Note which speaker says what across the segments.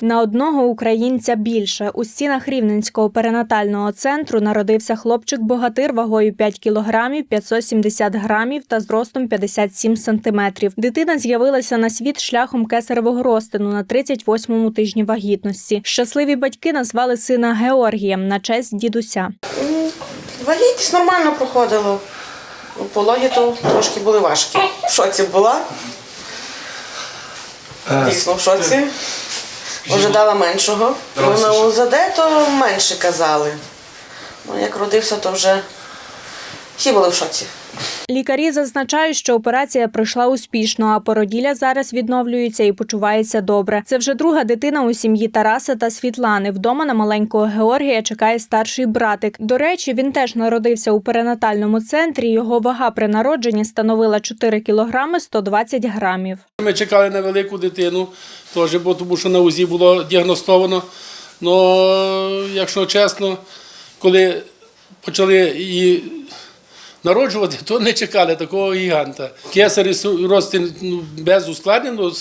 Speaker 1: На одного українця більше у стінах Рівненського перинатального центру народився хлопчик-богатир вагою 5 кілограмів 570 грамів та зростом 57 сантиметрів. Дитина з'явилася на світ шляхом кесаревого розтину на 38-му тижні вагітності. Щасливі батьки назвали сина Георгієм на честь дідуся.
Speaker 2: М, Вагітність нормально проходила. Ну, Пологи то трошки були важкі. В шоці була. Дійсно, в шоці. Ожидала меншого. Ну, на УЗД то менше казали. Ну, як родився, то вже всі були в шоці.
Speaker 1: Лікарі зазначають, що операція пройшла успішно, а породілля зараз відновлюється і почувається добре. Це вже друга дитина у сім'ї Тараса та Світлани. Вдома на маленького Георгія чекає старший братик. До речі, він теж народився у перинатальному центрі. Його вага при народженні становила 4 кілограми 120 грамів.
Speaker 3: Ми чекали на велику дитину, теж, бо тому що на УЗІ було діагностовано. Ну, якщо чесно, коли почали її народжувати, то не чекали такого гіганта. Кесарі ростин ну, без ускладнень, ну,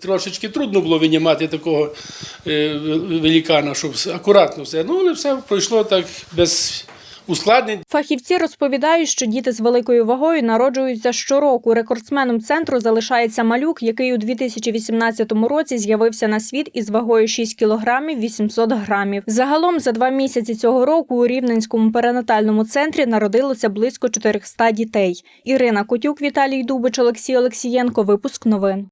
Speaker 3: трошечки трудно було винімати такого е, великана, щоб акуратно все. Ну, але все пройшло так без ускладнень.
Speaker 1: Фахівці розповідають, що діти з великою вагою народжуються щороку. Рекордсменом центру залишається малюк, який у 2018 році з'явився на світ із вагою 6 кілограмів 800 грамів. Загалом за два місяці цього року у Рівненському перинатальному центрі народилося близько 400 дітей. Ірина Котюк, Віталій Дубич, Олексій Олексієнко. Випуск новин.